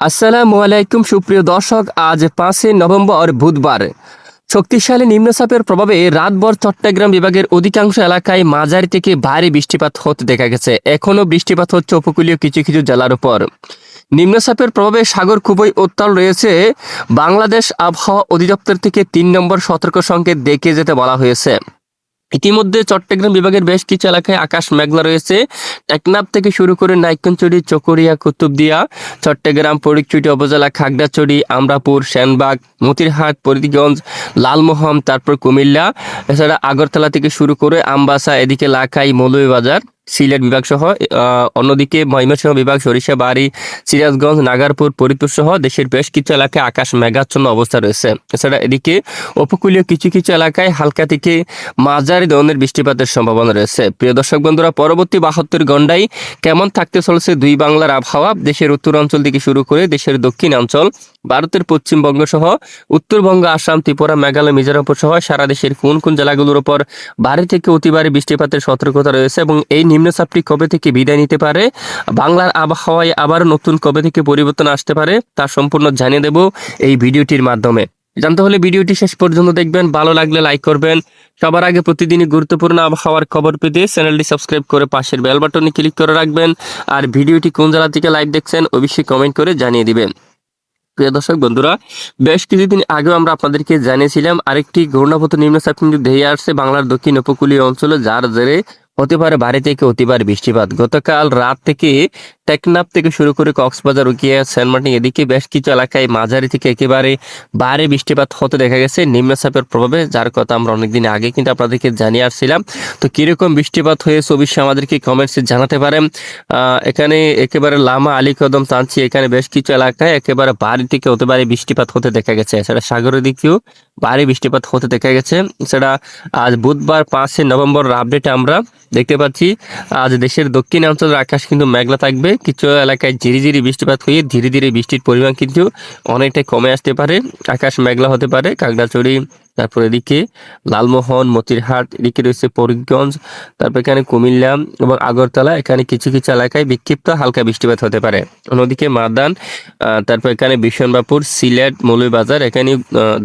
আসসালামু আলাইকুম, সুপ্রিয় দর্শক। আজ পাঁচই নভেম্বর, বুধবার। শক্তিশালী নিম্নচাপের প্রভাবে রাতভর চট্টগ্রাম বিভাগের অধিকাংশ এলাকায় মাঝারি থেকে ভারী বৃষ্টিপাত হতে দেখা গেছে। এখনও বৃষ্টিপাত হচ্ছে উপকূলীয় কিছু কিছু জেলার উপর। নিম্নচাপের প্রভাবে সাগর খুবই উত্তাল রয়েছে। বাংলাদেশ আবহাওয়া অধিদপ্তর থেকে তিন নম্বর সতর্ক সংকেত দেখে যেতে বলা হয়েছে। ইতিমধ্যে চট্টগ্রাম বিভাগের বেশ কিছু এলাকায় আকাশ মেঘলা রয়েছে। টেকনাফ থেকে শুরু করে নাইকনচুরি চকরিয়া, কুতুবদিয়া, চট্টগ্রাম ফরিকচুটি উপজেলা খাগড়াচড়ি আমরাপুর, সেনবাগ, মতিরহাট, ফরিদগঞ্জ, লালমোহন, তারপর কুমিল্লা। এছাড়া আগরতলা থেকে শুরু করে আমবাসা, এদিকে লাখাই, মৌলভীবাজার। সিলেট বিভাগ সহ অন্যদিকে ময়মনসিংহ বিভাগ সরিষাবাড়ি সিরাজগঞ্জ, নাগারপুর, ফরিদপুর সহ দেশের বেশ কিছু এলাকায় আকাশ মেঘাচ্ছন্ন অবস্থা রয়েছে। এছাড়া এদিকে উপকূলীয় কিছু কিছু এলাকায় হালকা থেকে মাঝারি ধরনের বৃষ্টিপাতের সম্ভাবনা রয়েছে। প্রিয় দর্শক বন্ধুরা, পরবর্তী বাহাত্তর ঘন্টায় কেমন থাকতে চলেছে দুই বাংলার আবহাওয়া? দেশের উত্তরাঞ্চল থেকে শুরু করে দেশের দক্ষিণ অঞ্চল ভারতের পশ্চিমবঙ্গ সহ উত্তরবঙ্গ, আসাম, ত্রিপুরা, মেঘালয়, মিজোরামপুর সহ সারা দেশের কোন কোন জেলাগুলোর উপর ভারী থেকে অতি ভারী বৃষ্টিপাতের সতর্কতা রয়েছে এবং এই নিম্নচাপটি কবে থেকে বিদায় নিতে পারে? বাংলার আবহাওয়ায় আবার নতুন কবে থেকে পরিবর্তন আসতে পারে? তা সম্পূর্ণ জানিয়ে দেব এই ভিডিওটির মাধ্যমে। জানতে হলে ভিডিওটি শেষ পর্যন্ত দেখবেন, ভালো লাগলে লাইক করবেন। সবার আগে প্রতিদিনই গুরুত্বপূর্ণ আবহাওয়ার খবর পেতে চ্যানেলটি সাবস্ক্রাইব করে পাশের বেল বাটনে ক্লিক করে রাখবেন। আর ভিডিওটি কোন জেলা থেকে লাইভ দেখছেন, অবশ্যই কমেন্ট করে জানিয়ে দিবেন। প্রিয় দর্শক, বন্ধুরা, বেশ কিছুদিন আগেও আমরা আপনাদেরকে জানিয়েছিলাম, আরেকটি ঘূর্ণাবত নিম্নচাপ কিন্তু ধেয়ে আসছে বাংলার দক্ষিণ উপকূলীয় অঞ্চলে, যার জেরে হতে পারে ভারী থেকে অতিবার বৃষ্টিপাত। গতকাল রাত থেকে টেকনাফ থেকে শুরু করে কক্সবাজার উকিয়া সেন্ট মার্টিন, এদিকে বেশ কিছু এলাকায় মাঝারি থেকে একেবারে ভারী বৃষ্টিপাত হতে দেখা গেছে নিম্নচাপের প্রভাবে, যার কথা আমরা অনেকদিন আগে কিন্তু আপনাদেরকে জানিয়ে আসছিলাম। তো কীরকম বৃষ্টিপাত হয়েছে অবশ্যই আমাদেরকে কমেন্টসে জানাতে পারেন। এখানে একেবারে লামা আলী কদম টানছি, এখানে বেশ কিছু এলাকায় একেবারে ভারী থেকে অতি ভারী বৃষ্টিপাত হতে দেখা গেছে। এছাড়া সাগরের দিকেও ভারী বৃষ্টিপাত হতে দেখা গেছে। এছাড়া আজ বুধবার পাঁচই নভেম্বর আপডেটে আমরা দেখতে পাচ্ছি, আজ দেশের দক্ষিণ অঞ্চলের আকাশ কিন্তু মেঘলা থাকবে। কিছু এলাকায় ধীরে ধীরে বৃষ্টিপাত হয়ে ধীরে ধীরে বৃষ্টির পরিমাণ কিন্তু অনেকটাই কমে আসতে পারে। আকাশ মেঘলা হতে পারে। কাকড়াচড়ি তারপর এদিকে লালমোহন, মতিরহাট, এদিকে রয়েছে ফরিদগঞ্জ, তারপর এখানে কুমিল্লা এবং আগরতলা। এখানে কিছু কিছু এলাকায় বিক্ষিপ্ত হালকা বৃষ্টিপাত হতে পারে। অন্যদিকে মাদান তারপর এখানে বিশনবাপুর সিলেট, মৌলভীবাজার এখানে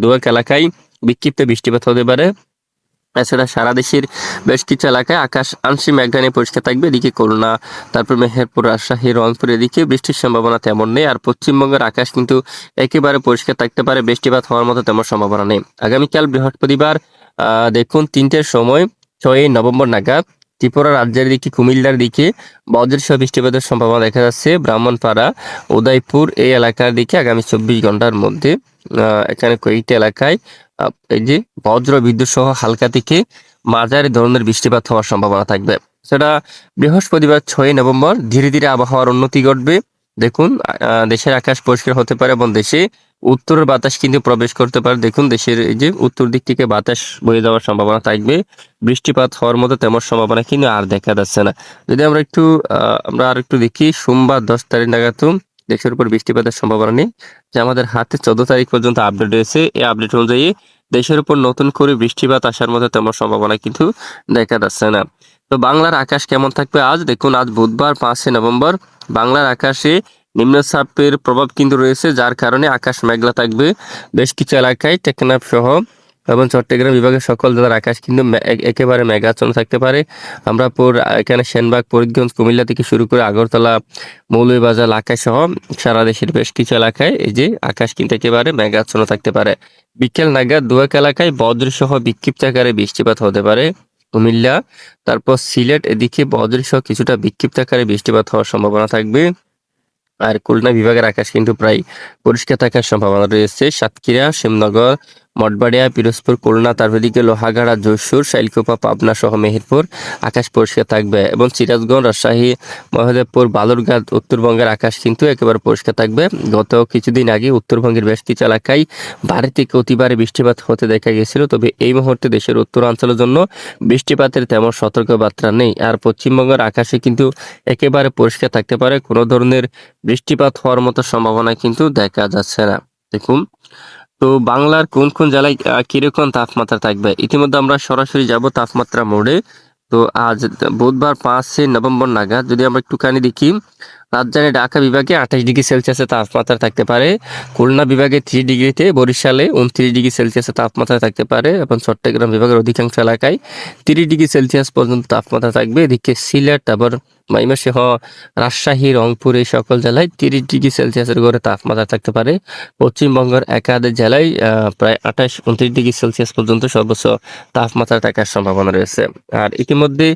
দুয়েক এলাকায় বিক্ষিপ্ত বৃষ্টিপাত হতে পারে। এছাড়া সারা দেশের বেশ কিছু এলাকায় আকাশ আংশিক মেঘানে পরিষ্কার থাকবে, এদিকে করোনা তারপর মেহেরপুর, রাজশাহী, রংপুর, এদিকে বৃষ্টির সম্ভাবনা তেমন নেই। আর পশ্চিমবঙ্গের আকাশ কিন্তু একেবারে পরিষ্কার থাকতে পারে, বৃষ্টিপাত হওয়ার মতো তেমন সম্ভাবনা নেই। আগামীকাল বৃহস্পতিবার দেখুন তিনটের সময়, ছয়ই নভেম্বর নাগাদ, ত্রিপুরা রাজ্যের দিকে, কুমিল্লার দিকে বজ্রসহ বৃষ্টিপাতের সম্ভাবনা দেখা যাচ্ছে। ব্রাহ্মণপাড়া, উদয়পুর এই এলাকার দিকে আগামী চব্বিশ ঘণ্টার মধ্যে এখানে কয়েকটি এলাকায় এই যে বজ্র বিদ্যুৎ সহ হালকা থেকে মাঝারি ধরনের বৃষ্টিপাত হওয়ার সম্ভাবনা থাকবে। সেটা বৃহস্পতিবার ছয় নভেম্বর ধীরে ধীরে আবহাওয়ার উন্নতি ঘটবে। দেখুন দেশের আকাশ পরিষ্কার হতে পারে এবং দেশে উত্তরের বাতাস কিন্তু প্রবেশ করতে পারে। দেখুন, দেশের এই যে উত্তর দিক থেকে বাতাস বয়ে যাওয়ার সম্ভাবনা থাকবে। বৃষ্টিপাত হওয়ার মতো তেমন সম্ভাবনা কিন্তু আর দেখা যাচ্ছে না। যদি আমরা একটু আমরা আর একটু দেখি, সোমবার দশ তারিখ নাগাদ দেশের উপর বৃষ্টিপাতের সম্ভাবনা নেই, যে আমাদের হাতে চোদ্দ তারিখ পর্যন্ত আপডেট রয়েছে। এই আপডেট অনুযায়ী দেশের উপর নতুন করে বৃষ্টিপাত আসার মতো তেমন সম্ভাবনা কিন্তু দেখা যাচ্ছে না। তো বাংলার আকাশ কেমন থাকবে আজ? দেখুন, আজ বুধবার পাঁচই নভেম্বর বাংলার আকাশে নিম্নচাপের প্রভাব কিন্তু রয়েছে, যার কারণে আকাশ মেঘলা থাকবে। বেশ কিছু এলাকায় টেকনাফ সহ এবং চট্টগ্রাম বিভাগের সকল জেলার আকাশ কিন্তু একেবারে মেঘাচ্ছন্ন থাকতে পারে। আমরা পুর এখানে সেনবাগ, ফরিদগঞ্জ, কুমিল্লা থেকে শুরু করে আগরতলা, মৌলভীবাজার এলাকায় সহ সারা দেশের বেশ কিছু এলাকায় এই যে আকাশ কিন্তু একেবারে মেঘাচ্ছন্ন থাকতে পারে। বিকেল নাগাদ দুয়েক এলাকায় বজ্র সহ বিক্ষিপ্ত আকারে বৃষ্টিপাত হতে পারে কুমিল্লা। তারপর সিলেট এদিকে বজ্র সহ কিছুটা বিক্ষিপ্ত আকারে বৃষ্টিপাত হওয়ার সম্ভাবনা থাকবে। আর খুলনা বিভাগের আকাশ কিন্তু প্রায় পরিষ্কার থাকার সম্ভাবনা রয়েছে। সাতক্ষীরা শ্যামনগর মঠবাড়িয়া, পিরোজপুর, খুলনা তারপর দিকে লোহাগাড়া যশোর শাইলকোপা, পাবনা সহ মেহেরপুর আকাশ পরিষ্কার থাকবে এবং সিরাজগঞ্জ, রাজশাহী, মহাদেবপুর, বালুরঘাট, উত্তরবঙ্গের আকাশ কিন্তু একেবারে পরিষ্কার থাকবে। গত কিছুদিন আগে উত্তরবঙ্গের বেশ কিছু এলাকায় ভারী থেকে অতিবারে বৃষ্টিপাত হতে দেখা গেছিল, তবে এই মুহূর্তে দেশের উত্তরাঞ্চলের জন্য বৃষ্টিপাতের তেমন সতর্কবার্তা নেই। আর পশ্চিমবঙ্গের আকাশে কিন্তু একেবারে পরিষ্কার থাকতে পারে, কোনো ধরনের বৃষ্টিপাত হওয়ার মতো সম্ভাবনা কিন্তু দেখা যাচ্ছে না। দেখুন তো বাংলার কোন কোন জেলায় কীরকম তাপমাত্রা থাকবে? ইতিমধ্যে আমরা সরাসরি যাব তাপমাত্রা মোড়ে। তো আজ বুধবার পাঁচই নভেম্বর নাগাদ, যদি আমরা একটুখানি দেখি, রাজধানী ঢাকা বিভাগে আঠাশ ডিগ্রি সেলসিয়াসের তাপমাত্রা থাকতে পারে। খুলনা বিভাগে থ্রি ডিগ্রিতে, বরিশালে উনত্রিশ ডিগ্রি সেলসিয়াসের তাপমাত্রা থাকতে পারে এবং চট্টগ্রাম বিভাগের অধিকাংশ এলাকায় তিরিশ ডিগ্রি সেলসিয়াস পর্যন্ত তাপমাত্রা থাকবে। এদিকে সিলেট তারপর ময়মনসিংহ রাজশাহী, রংপুর এই সকল জেলায় তিরিশ ডিগ্রি সেলসিয়াসের গড়ে তাপমাত্রা থাকতে পারে। পশ্চিমবঙ্গের একাধিক জেলায় প্রায় আঠাশ, উনত্রিশ ডিগ্রি সেলসিয়াস পর্যন্ত সর্বোচ্চ তাপমাত্রা থাকার সম্ভাবনা রয়েছে। আর ইতিমধ্যে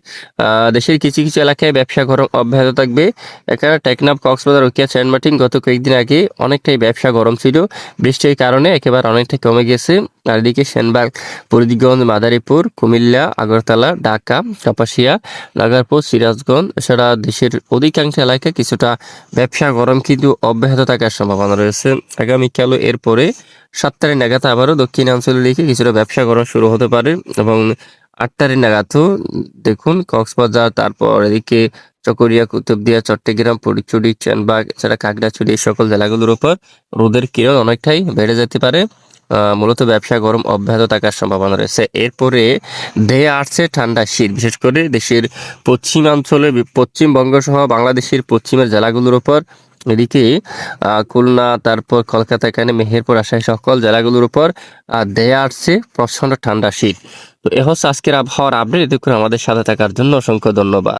দেশের কিছু কিছু এলাকায় ব্যবসা গরম অব্যাহত থাকবে। এখানে টেকনাফ, কক্সবাজার রকিয়া সেন্ট মার্টিন গত কয়েকদিন আগে অনেকটাই ব্যবসা গরম ছিল। বৃষ্টির কারণে একেবারে অনেকটা কমে গেছে। আর এদিকে সেনবাগ, ফরিদগঞ্জ, মাদারীপুর, কুমিল্লা, আগরতলা, ঢাকা, কাপাসিয়া, নাগারপুর, সিরাজগঞ্জ এছাড়া দেশের অধিকাংশ এলাকায় কিছুটা ব্যবসা গরম কিন্তু অব্যাহত থাকার সম্ভাবনা রয়েছে। আগামীকালও এরপরে সাত তারিখ নাগাদ আবারও দক্ষিণাঞ্চলের দিকে কিছুটা ব্যবসা গরম শুরু হতে পারে এবং আট তারিখ নাগাদও দেখুন কক্সবাজার, তারপর এদিকে চকরিয়া, কুতুবদিয়া, চট্টগ্রাম, পরিচুরি, চানবাগ, এছাড়া কাকড়াছড়ি এই সকল জেলাগুলোর উপর রোদের কিরণ অনেকটাই বেড়ে যেতে পারে। মূলত ব্যবসা গরম অব্যাহত থাকার সম্ভাবনা রয়েছে। এরপরে ধেয়ে আসছে ঠান্ডা শীত, বিশেষ করে দেশের পশ্চিমাঞ্চলে পশ্চিমবঙ্গ সহ বাংলাদেশের পশ্চিমের জেলাগুলোর উপর। এদিকে খুলনা, তারপর কলকাতা, এখানে মেহেরপুর, রাজশাহী সকল জেলাগুলোর উপর ধেয়ে আসছে প্রচণ্ড ঠান্ডা শীত। তো এ হচ্ছে আজকের আবহাওয়ার আপডেট এতক্ষণ আমাদের সাথে থাকার জন্য অসংখ্য ধন্যবাদ।